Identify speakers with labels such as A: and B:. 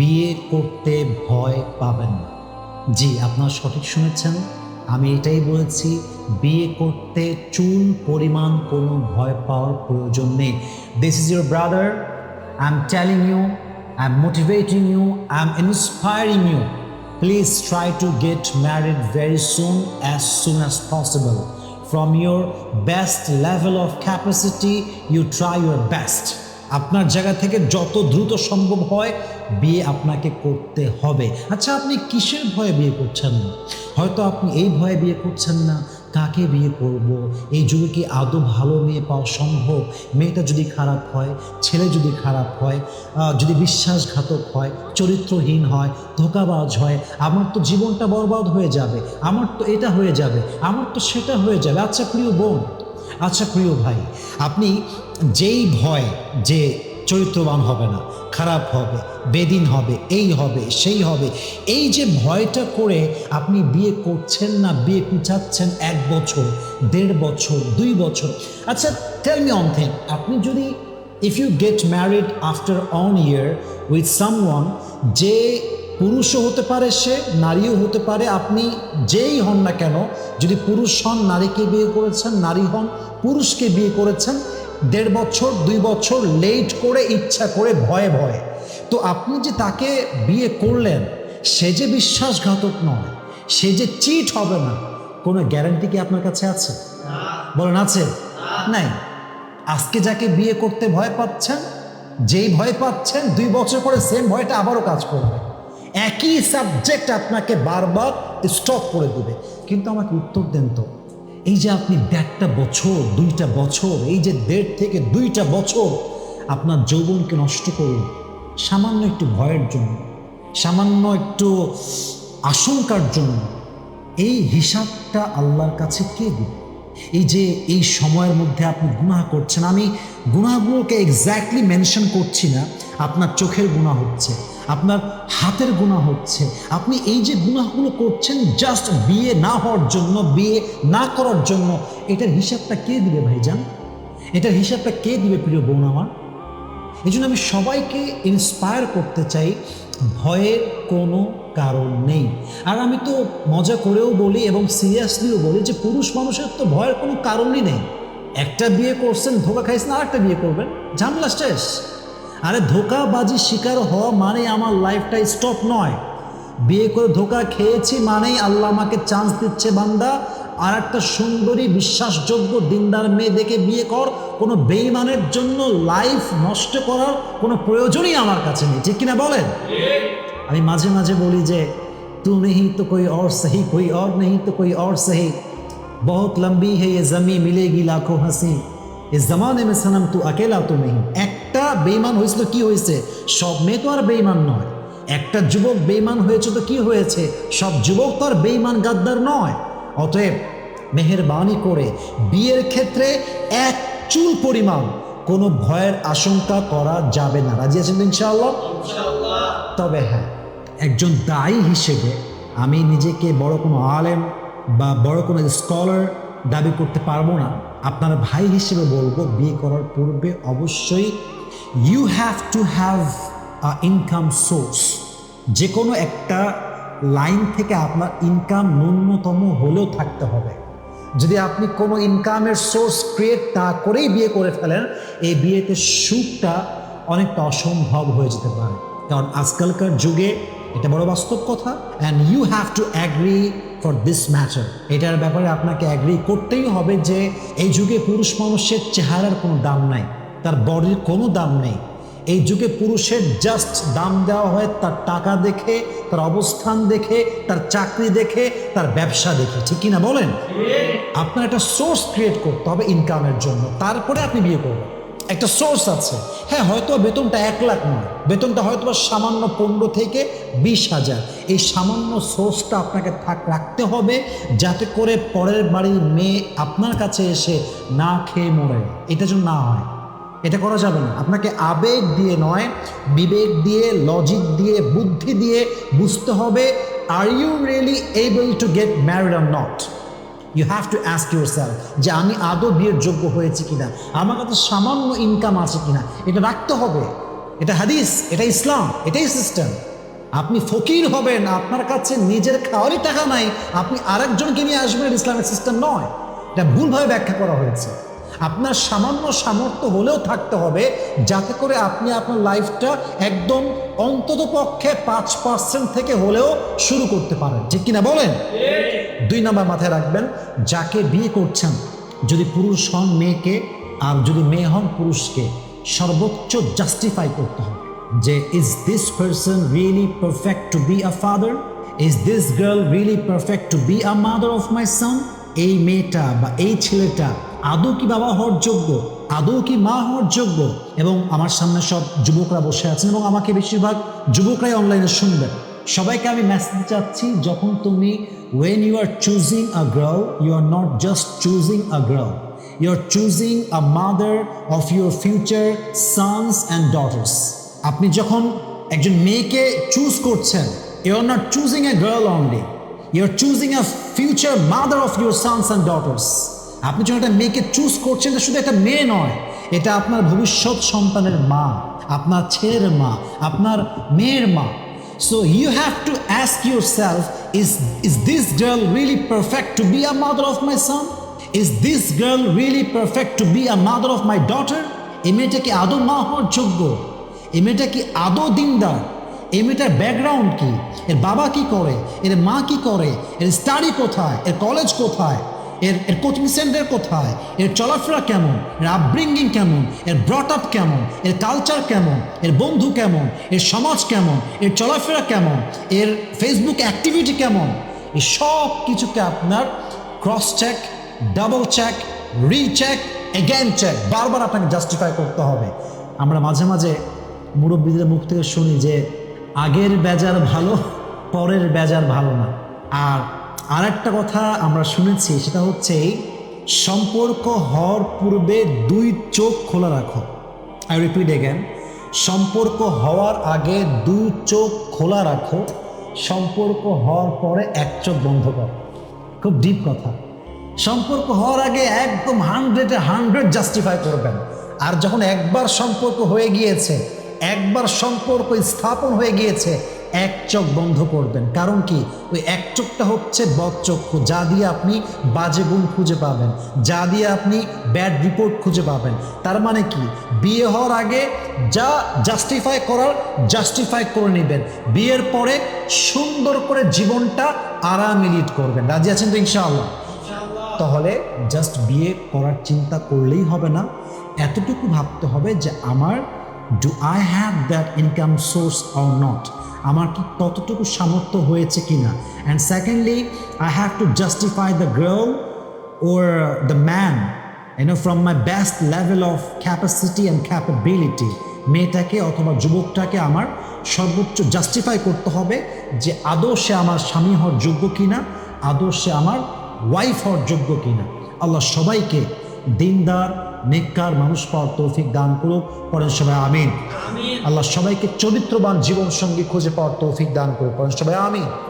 A: বিয়ে করতে ভয় পাবেন না। জি, আপনার সঠিক শুনেছেন। আমি এটাই বলেছি, বিয়ে করতে চুল পরিমাণ কোনো ভয় পাওয়ার প্রয়োজন নেই। This is your brother I am telling you I am motivating you I am inspiring you please try to get married very soon as soon as possible from your best level of capacity, you try your best. আপনার জায়গা থেকে যত দ্রুত সম্ভব হয় বিয়ে আপনাকে করতে হবে। আচ্ছা আপনি কিসের ভয়ে বিয়ে করছেন না? হয়তো আপনি এই ভয়ে বিয়ে করছেন না, কাকে বিয়ে করব? এই যুগে কি আদৌ ভালো মেয়ে পাওয়া সম্ভব? মেয়েটা যদি খারাপ হয়, ছেলে যদি খারাপ হয় যদি বিশ্বাসঘাতক হয়, চরিত্রহীন হয়, ধোকাবাজ হয়, আমার তো জীবনটা বরবাদ হয়ে যাবে, আমার তো এটা হয়ে যাবে, আমার তো সেটা হয়ে যাবে। আচ্ছা প্রিয় বোন আচ্ছা প্রিয় ভাই, আপনি যেই ভয় যে চরিত্রবান হবে না, খারাপ হবে, বেদিন হবে, এই হবে, সেই হবে, এই যে ভয়টা করে আপনি বিয়ে করছেন না, বিয়ে পিছাচ্ছেন এক বছর, দেড় বছর, দুই বছর আচ্ছা টেল মি অন থিং আপনি যদি if you get married after one year with someone যে পুরুষও হতে পারে সে, নারীও হতে পারে। আপনি যেই হন না কেন, যদি পুরুষ হন, নারীকে বিয়ে করেছেন, নারী হন, পুরুষকে বিয়ে করেছেন, দেড় বছর, দুই বছর লেট করে, ইচ্ছা করে, ভয়ে ভয়ে। তো আপনি যে তাকে বিয়ে করলেন, সে যে বিশ্বাসঘাতক নয়, সে যে চিট হবে না, কোনো গ্যারান্টি কি আপনার কাছে আছে? বলেন, আছে? নাই। আজকে যাকে বিয়ে করতে ভয় পাচ্ছেন, যেই ভয় পাচ্ছেন, দুই বছর পরে সেম ভয়টা আবারও কাজ করবে। একই সাবজেক্ট আপনাকে বারবার স্টপ করে দেবে। কিন্তু আমাকে উত্তর দেন তো, এই যে আপনি দেড়টা বছর, দুইটা বছর, এই যে দেড় থেকে দুইটা বছর আপনার যৌবনকে নষ্ট করুন সামান্য একটু ভয়ের জন্য, সামান্য একটু আশঙ্কার জন্য, এই হিসাবটা আল্লাহর কাছে কে দিবে? এই যে এই সময়ের মধ্যে আপনি গুনাহ করছেন, আমি গুনাহগুলোকে এক্স্যাক্টলি মেনশন করছি না, আপনার চোখের গুনাহ হচ্ছে। আপনার হাতের গুনাহ হচ্ছে। আপনি এই যে গুনাহগুলো করছেন জাস্ট বিয়ে না হওয়ার জন্য, বিয়ে না করার জন্য, এটার হিসাবটা কে দিবে ভাইজান? এটার হিসাবটা কে দিবে প্রিয় বোন আমার? এই জন্য আমি সবাইকে ইন্সপায়ার করতে চাই, ভয়ের কোনো কারণ নেই। আর আমি তো মজা করেও বলি এবং সিরিয়াসলিও বলি যে পুরুষ মানুষের তো ভয়ের কোনো কারণই নেই। একটা বিয়ে করছেন, ধোকা খাইছেন আর একটা বিয়ে করবেন, ঝামেলা শেষ। আরে ধোকাবাজি শিকার হওয়া মানে আমার লাইফটা স্টপ নয়। বিয়ে করে ধোকা খেয়েছি মানেই আল্লাহ আমাকে চান্স দিচ্ছে বান্দা। আর একটা সুন্দরী, বিশ্বাসযোগ্য, দিনদার মেয়ে দেখে বিয়ে কর। কোনো বেইমানের জন্য লাইফ নষ্ট করার কোনো প্রয়োজনই আমার কাছে নেই। ঠিক কিনা বলেন? আমি মাঝে মাঝে বলি যে তু নেই তো কই অর সহি, কই অর নেই তো কই অর সহি। বহুত লম্বি হে, এ জমি মিলেগি লাখো হাসি। এ জমানে মে সনম তু আকেলা তো নেই এক বেইমান হয়েছিল কি হয়েছে? সব মেয়ে তো আর বেইমান নয়। একটা যুবক বেইমান হয়েছে তো কি হয়েছে? সব যুবক তো আর বেইমান গাদ্দার নয়। অতএব মেহেরবানি করে বিয়ের ক্ষেত্রে এক চুল পরিমাণ কোনো ভয়ের আশঙ্কা করা যাবে না। রাজি আছেন ইনশাআল্লাহ। তবে হ্যাঁ একজন দায়ী হিসেবে আমি নিজেকে বড় কোনো আলেম বা বড় কোনো স্কলার দাবি করতে পারব না। আপনার ভাই হিসেবে বলব বিয়ে করার পূর্বে অবশ্যই you have to have a income source যে কোনো একটা লাইন থেকে আপনার ইনকাম ন্যূনতম হলেও থাকতে হবে। যদি আপনি কোনো ইনকামের সোর্স ক্রিয়েট না করেই বিয়ে করে ফেলেন, এই বিয়েতে সুখটা অনেকটা অসম্ভব হয়ে যেতে পারে। কারণ আজকালকার যুগে এটা বড় বাস্তব কথা। And you have to agree for this matter এটার ব্যাপারে আপনাকে অ্যাগ্রি করতেই হবে যে, এই যুগে পুরুষ মানুষের চেহারার কোনো দাম নাই। তার বডির কোনো দাম নেই। এই যুগে পুরুষের জাস্ট দাম দেওয়া হয় তার টাকা দেখে, তার অবস্থান দেখে, তার চাকরি দেখে, তার ব্যবসা দেখে। ঠিক কিনা বলেন? আপনার একটা সোর্স ক্রিয়েট করতে হবে ইনকামের জন্য। তারপরে আপনি বিয়ে করবেন। একটা সোর্স আছে। হ্যাঁ হয়তো বেতনটা এক লাখ নয়। বেতনটা হয়তো বা সামান্য পনেরো থেকে বিশ হাজার। এই সামান্য সোর্সটা আপনাকে থাক, রাখতে হবে যাতে করে পরের বাড়ির মেয়ে আপনার কাছে এসে না খেয়ে মরে। এটা যেন না হয়। এটা করা যাবে না। আপনাকে আবেগ দিয়ে নয়, বিবেক দিয়ে লজিক দিয়ে, বুদ্ধি দিয়ে বুঝতে হবে are you really able to get married or not you have to ask your self যে আমি আদৌ বিয়ের যোগ্য হয়েছি কিনা। আমার কাছে সামান্য ইনকাম আছে কিনা। এটা রাখতে হবে। এটা হাদিস, এটা ইসলাম, এটাই সিস্টেম আপনি ফকির হবেন, আপনার কাছে নিজের খাওয়ারই টাকা নাই, আপনি আরেকজনকে নিয়ে আসবেন, এটা ইসলামিক সিস্টেম নয়। এটা ভুলভাবে ব্যাখ্যা করা হয়েছে। আপনার সামান্য সামর্থ্য হলেও থাকতে হবে, যাতে করে আপনি আপনার লাইফটা একদম অন্তত পক্ষে পাঁচ পার্সেন্ট থেকে হলেও শুরু করতে পারেন। ঠিক কিনা বলেন? দুই নাম্বার মাথায় রাখবেন, যাকে বিয়ে করছেন, যদি পুরুষ হন মেয়েকে, আর যদি মেয়ে হন পুরুষকে, সর্বোচ্চ জাস্টিফাই করতে হবে যে is this person really perfect to be a father is this girl really perfect to be a mother of my son এই মেয়েটা বা এই ছেলেটা আদৌ কি বাবা হওয়ার যোগ্য? আদৌ কি মা হওয়ার যোগ্য? এবং আমার সামনে সব যুবকরা বসে আছেন এবং আমাকে বেশিরভাগ যুবকরাই অনলাইনে শুনবেন। সবাইকে আমি মেসেজ চাচ্ছি, যখন তুমি when you are choosing a girl you are not just choosing a girl you are choosing a mother of your future sons and daughters আপনি যখন একজন মেয়েকে চুজ করছেন you are not choosing a girl only you are choosing a future mother of your sons and daughters আপনি যখন একটা মেয়েকে choose করছেন শুধু একটা মেয়ে নয় এটা আপনার ভবিষ্যৎ সন্তানের মা আপনার ছেলের মা আপনার মেয়ের মা। So you have to to ask self is, is this girl really perfect to be a mother of my son? Is this girl really perfect to be a mother of my daughter? এই মেয়েটা কি আদৌ মা হওয়ার যোগ্য? এই মেয়েটা কি আদৌ দিনদার? এই মেয়েটার ব্যাকগ্রাউন্ড কি? এর বাবা কি করে? এর মা কি করে? এর স্টাডি কোথায়? এর কলেজ কোথায়? এর এর কোচিং সেন্টার কোথায়? এর চলাফেরা কেমন? এর আপব্রিঙ্গিং কেমন? এর ব্রট আপ কেমন? এর কালচার কেমন? এর বন্ধু কেমন? এর সমাজ কেমন? এর চলাফেরা কেমন? এর ফেসবুক অ্যাক্টিভিটি কেমন? এই সব কিছুকে আপনার cross check double check recheck again check বারবার আপনাকে জাস্টিফাই করতে হবে। আমরা মাঝে মাঝে মুরব্বীদের মুখ থেকে শুনি যে, আগের বেজার ভালো, পরের বেজার ভালো না। আর আর একটা কথা আমরা শুনেছি, সেটা হচ্ছে সম্পর্ক হওয়ার পূর্বে দুই চোখ খোলা রাখো। আই রিপিট এগেন সম্পর্ক হওয়ার আগে দুই চোখ খোলা রাখো, সম্পর্ক হওয়ার পরে এক চোখ বন্ধ করো। খুব ডিপ কথা। সম্পর্ক হওয়ার আগে একদম হান্ড্রেডে হান্ড্রেড জাস্টিফাই করবেন। আর যখন একবার সম্পর্ক হয়ে গিয়েছে, একবার সম্পর্ক স্থাপন হয়ে গিয়েছে এক চোখ বন্ধ করবেন। কারণ কি? ওই এক চোখটা হচ্ছে বদ চক্ষু। যা দিয়ে আপনি বাজে গুণ খুঁজে পাবেন। যা দিয়ে আপনি ব্যাড রিপোর্ট খুঁজে পাবেন। তার মানে কি? বিয়ে হওয়ার আগে যা জাস্টিফাই করার জাস্টিফাই করে নেবেন। বিয়ের পরে সুন্দর করে জীবনটা আরামে লিড করবেন। রাজি আছেন তো ইনশাআল্লাহ? তাহলে জাস্ট বিয়ে করার চিন্তা করলেই হবে না। এতটুকু ভাবতে হবে যে আমার do I have that income source or not আমার কি ততটুকু সামর্থ্য হয়েছে কি না and secondly I have to justify the girl or the man you know from my best level of capacity and capability মেয়েটাকে অথবা যুবকটাকে আমার সর্বোচ্চ জাস্টিফাই করতে হবে যে আদৌ সে আমার স্বামী হওয়ার যোগ্য কিনা, আদৌ সে আমার ওয়াইফ হওয়ার যোগ্য কিনা। আল্লাহ সবাইকে দিনদার নেককার মানুষ পাওয়ার তৌফিক দান করুক। পরেন সবাই আমিন। আল্লাহ সবাইকে চরিত্রবান জীবন সঙ্গী খুঁজে পাওয়ার তৌফিক দান করুক। পরেন সবাই আমিন।